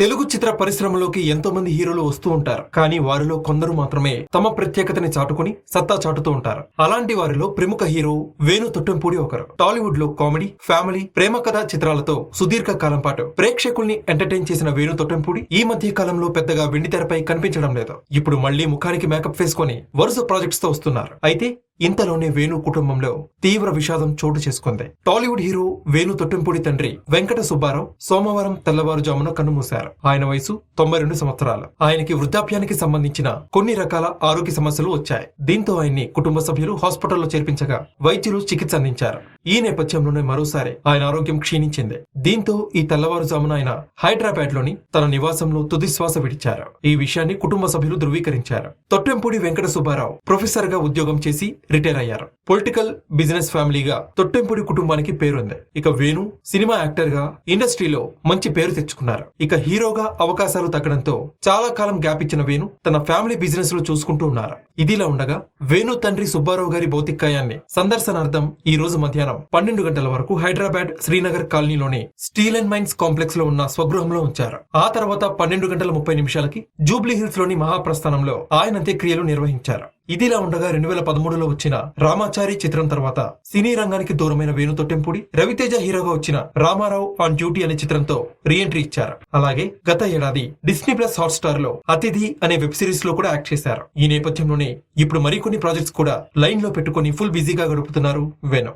తెలుగు చిత్ర పరిశ్రమలోకి ఎంతో మంది హీరోలు వస్తూ ఉంటారు. కానీ వారిలో కొందరు మాత్రమే తమ ప్రత్యేకతని చాటుకుని సత్తా చాటుతూ ఉంటారు. అలాంటి వారిలో ప్రముఖ హీరో వేణు తొట్టెంపూడి ఒకరు. టాలీవుడ్లో కామెడీ ఫ్యామిలీ ప్రేమ కథ చిత్రాలతో సుదీర్ఘ కాలం పాటు ప్రేక్షకుల్ని ఎంటర్టైన్ చేసిన వేణు తొట్టెంపూడి ఈ మధ్య కాలంలో పెద్దగా వెండి తెరపై కనిపించడం లేదు. ఇప్పుడు మళ్ళీ ముఖానికి మేకప్ వేసుకొని వరుస ప్రాజెక్ట్స్తో వస్తున్నారు. అయితే ఇంతలోనే వేణు కుటుంబంలో తీవ్ర విషాదం చోటు చేసుకుంది. టాలీవుడ్ హీరో వేణు తొట్టెంపూడి తండ్రి వెంకట సుబ్బారావు సోమవారం తెల్లవారుజామున కన్నుమూశారు. ఆయన వయసు తొంభై రెండు సంవత్సరాలు. ఆయనకి వృద్ధాప్యానికి సంబంధించిన కొన్ని రకాల ఆరోగ్య సమస్యలు వచ్చాయి. దీంతో ఆయన్ని కుటుంబ సభ్యులు హాస్పిటల్లో చేర్పించగా వైద్యులు చికిత్స అందించారు. ఈ నేపథ్యంలోనే మరోసారి ఆయన ఆరోగ్యం క్షీణించింది. దీంతో ఈ తెల్లవారుజామున ఆయన హైదరాబాద్లోని తన నివాసంలో తుదిశ్వాస విడిచారు. ఈ విషయాన్ని కుటుంబ సభ్యులు ధృవీకరించారు. తొట్టెంపూడి వెంకట సుబ్బారావు ప్రొఫెసర్గా ఉద్యోగం చేసి రిటైర్ అయ్యారు. పొలిటికల్ బిజినెస్ ఫ్యామిలీగా తొట్టెంపుడి కుటుంబానికి పేరుంది ఇక వేణు సినిమా యాక్టర్గా ఇండస్ట్రీలో మంచి పేరు తెచ్చుకున్నారు. ఇక హీరోగా అవకాశాలు తగ్గడంతో చాలా కాలం గ్యాప్ ఇచ్చిన వేణు తన ఫ్యామిలీ బిజినెస్లో చూసుకుంటూ ఉన్నారు. ఇదిలా ఉండగా వేణు తండ్రి సుబ్బారావు గారి భౌతికాయాన్ని సందర్శనార్థం ఈ రోజు మధ్యాహ్నం పన్నెండు గంటల వరకు హైదరాబాద్ శ్రీనగర్ కాలనీలోని స్టీల్ అండ్ మైన్స్ కాంప్లెక్స్లో ఉన్న స్వగృహంలో ఉంచారు. ఆ తర్వాత పన్నెండు గంటల ముప్పై నిమిషాలకి జూబ్లీ హిల్స్లోని మహాప్రస్థానంలో ఆయన అంత్యక్రియలు నిర్వహించారు. ఇదిలా ఉండగా రెండు వేల పదమూడులో వచ్చిన రామాచారి చిత్రం తర్వాత సినీ రంగానికి దూరమైన వేణు తొట్టెంపుడి రవితేజ హీరోగా వచ్చిన రామారావు ఆన్ డ్యూటీ అనే చిత్రంతో రీఎంట్రీ ఇచ్చారు. అలాగే గత ఏడాది డిస్నీ ప్లస్ హాట్ స్టార్లో అతిథి అనే వెబ్ సిరీస్లో కూడా యాక్ట్ చేశారు. ఈ నేపథ్యంలోనే ఇప్పుడు మరికొన్ని ప్రాజెక్ట్స్ కూడా లైన్లో పెట్టుకుని ఫుల్ బిజీగా గడుపుతున్నారు వేణు.